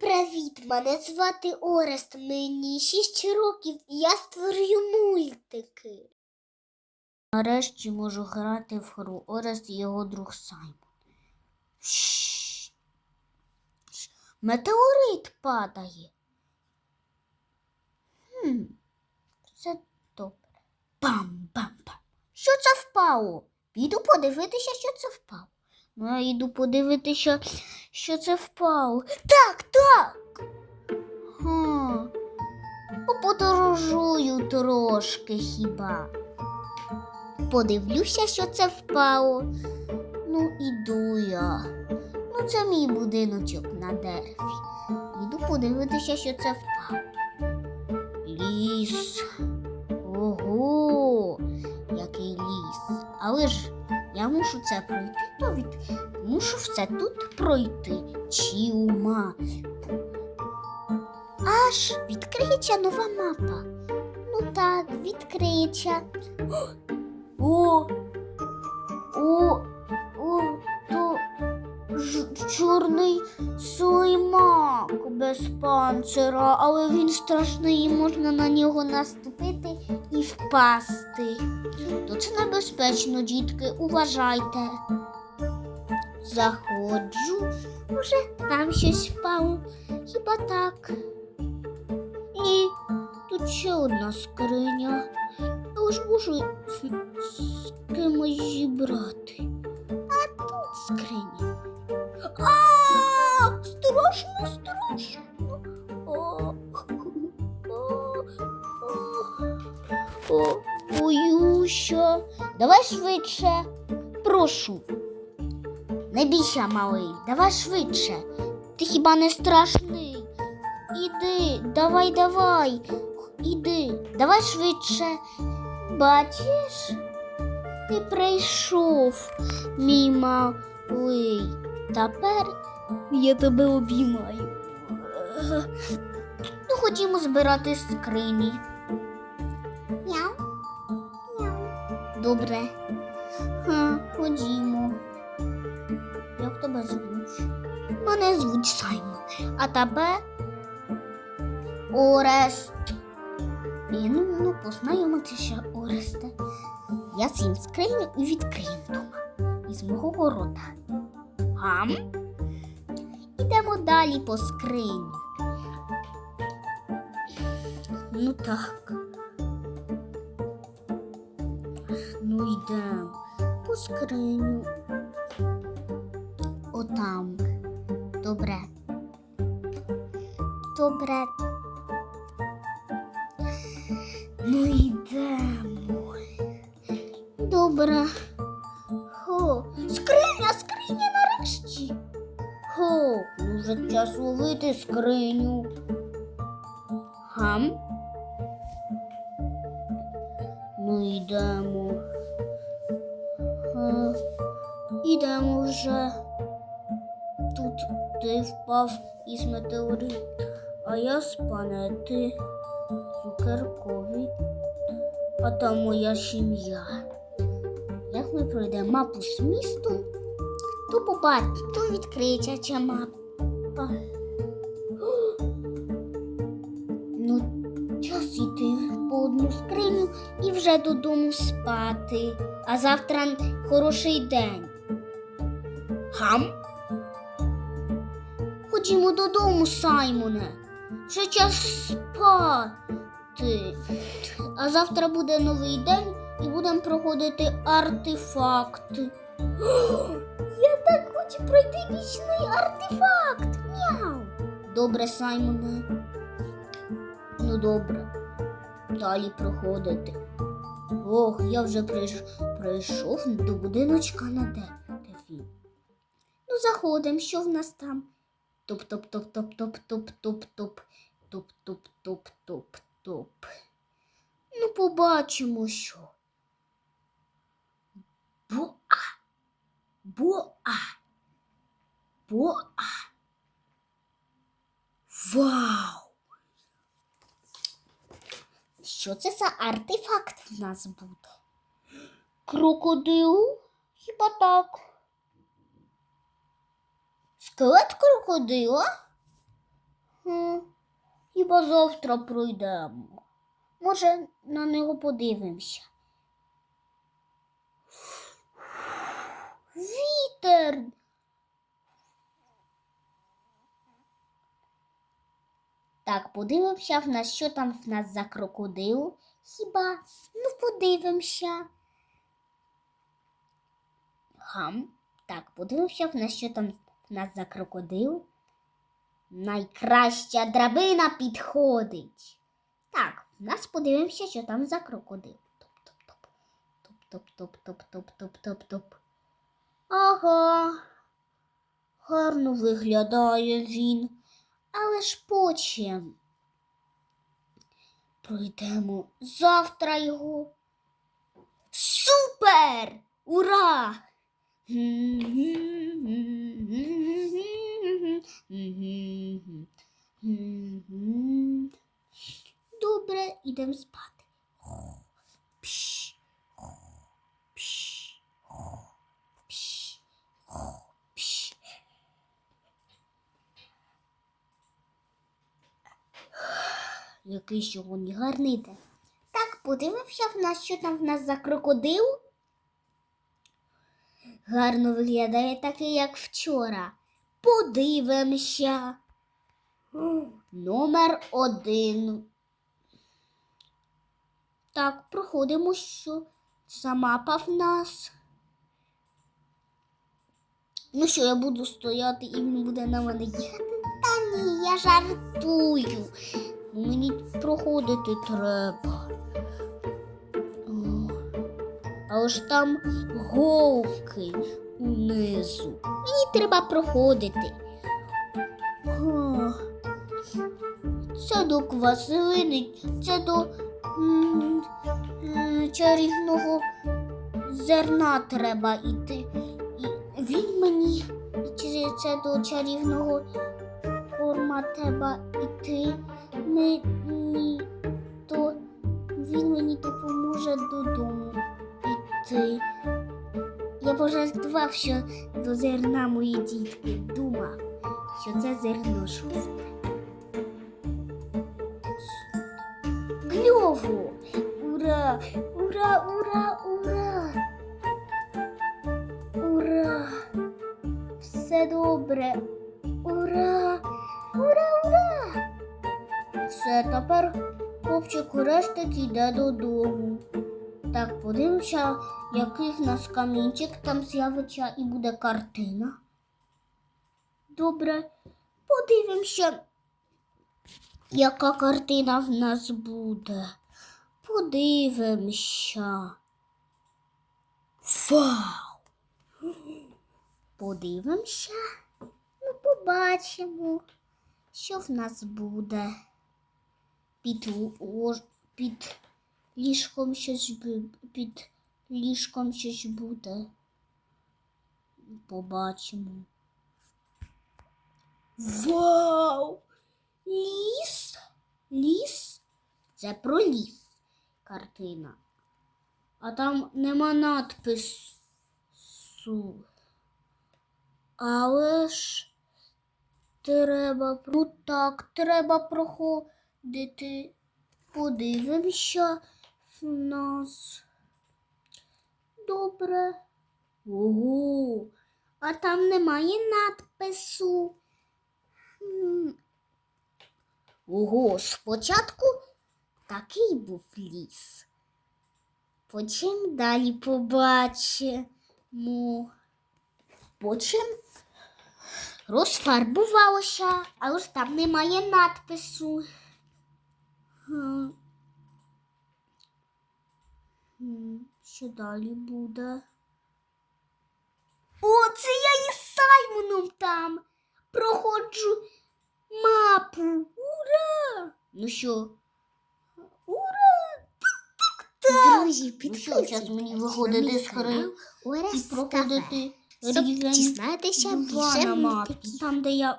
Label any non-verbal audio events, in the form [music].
Привіт, мене звати Орест. Мені 6 років і я створюю мультики. Нарешті можу грати в гру Орест і його друг Саймон. Шш. Шш. Метеорит падає. Хм, це добре. Бам-бам-бам. Що це впало? Піду подивитися, що це впало. Ну, я йду подивитися, що це впало. Так, так. Ха. Поподорожую трошки хіба. Подивлюся, що це впало. Ну, іду я. Ну, це мій будиночок на дереві. Іду подивитися, що це впало. Ліс. Ого, який ліс. Але ж я мушу це пройти, то від... мушу все тут пройти. Чіума. Аж відкриється нова мапа. Ну так, відкриється. О, о, о, то чорний слимак без панцира, але він страшний, і можна на нього наступити і впасти. То це небезпечно, дітки, уважайте. Заходжу, може, там щось впало. Хіба так? Ні, тут ще одна скриня. Але ж можу з, з кимось зібрати. А тут скриня. А, страшно, страшно. О, боюся. Давай швидше. Прошу. Не бійся, малий, давай швидше. Ти хіба не страшний? Іди, давай, давай. Іди, давай швидше. Бачиш, ти прийшов, мій малий. Тепер я тебе обіймаю. Ну, ходімо збирати скрині. Добре. Ха, ходімо. Як тебе звуть? Мене звуть Саймон. А тебе Орест. І ну, ну познайомитися, Оресте. Я сім скриню і відкрию дома із мого города. Гам? Ідемо далі по скрині. Ну так. Йдемо по скриню. Отам. Добре. Добре. Ну йдемо. Добре. Хо. Скриня, скриня нарешті. Хо, ну вже час ловити скриню. Гам. Ну йдемо. Ідемо вже. Тут ти впав із метеорит, а я з планети цукеркові, а там моя сім'я. Як ми пройдемо мапу з містом, то побачимо, то відкриється ця мапа. [gasps] Ну, час іти по одну скриню і вже додому спати. А завтра хороший день. Гам? Ходімо додому, Саймоне. Вже час спати. А завтра буде новий день і будемо проходити артефакти. [gasps] Я так хочу пройти вічний артефакт. Мяу. Добре, Саймоне. Ну, добре. Далі проходити. Ох, я вже прийш... прийшов до будиночка на дереві. Заходимо, що в нас там? Топ-топ-топ-топ-топ-топ-топ-топ. Топ-топ-топ-топ-топ. Ну, побачимо, що. Боа. Боа. Боа. Вау! Що це за артефакт в нас буде? Крокодил? Хіба так? Скелет крокодила? Хм, Хіба завтра пройдемо. Може, на нього подивимося. Вітер. Так, подивимося в нас, що там в нас за крокодил. Хіба? Ну, подивимося. Гам. Так, подивимося в нас, що там нас за крокодил. Найкраща драбина підходить. Так, нас подивимося, що там за крокодил. Топ-топ-топ. Топ-топ-топ-топ-топ-топ-топ-топ. Ага. Гарно виглядає він. Але ж потім пройдемо завтра його. Супер! Ура! Добре, ідемо спати. Пш, пш, пш, пш. Який гарний. Так, подивився в нас, що там в нас за крокодил. Гарно виглядає такий, як вчора. Подивимося. Номер один. Так, проходимо, що за мапа в нас. Ну що, я буду стояти і він буде на мене їхати? Та ні, я жартую. Мені проходити треба. Але ж там голки унизу. Мені треба проходити. Це до квасилини, це до чарівного зерна треба йти. І він мені це до чарівного корма треба йти. Мені то він мені допоможе додому йти. Я пожартував, що до зерна мої дітки думав, що це зерно шусте. Кльово! Ура! Ура, ура, ура! Ура! Все добре! Ура! Ура, ура! Все, тепер хлопчик Орестик йде додому. Так, подивимося, який в нас камінчик там з'явиться і буде картина. Добре, подивимося, яка картина в нас буде. Подивимося. Вау! Подивимося. Ну, побачимо, що в нас буде. Під, під ліжком щось під ліжком щось буде. Побачимо. Вау! Ліс? Ліс? Це про ліс картина. А там нема надпису. Але ж треба про так, треба проходити. Подивимося нас. Добре. Ого, а там немає надпису. Ого, спочатку такий був ліс. Потім далі побачимо. Потім розфарбувалося, але ж там немає надпису. Що далі буде? О, це я із Саймоном там проходжу мапу. Ура! Ну що? Ура! Друзі, Ну що, зараз мені виходити з гри і проходити дізнатися два більше мапі. мультиків. Там, де я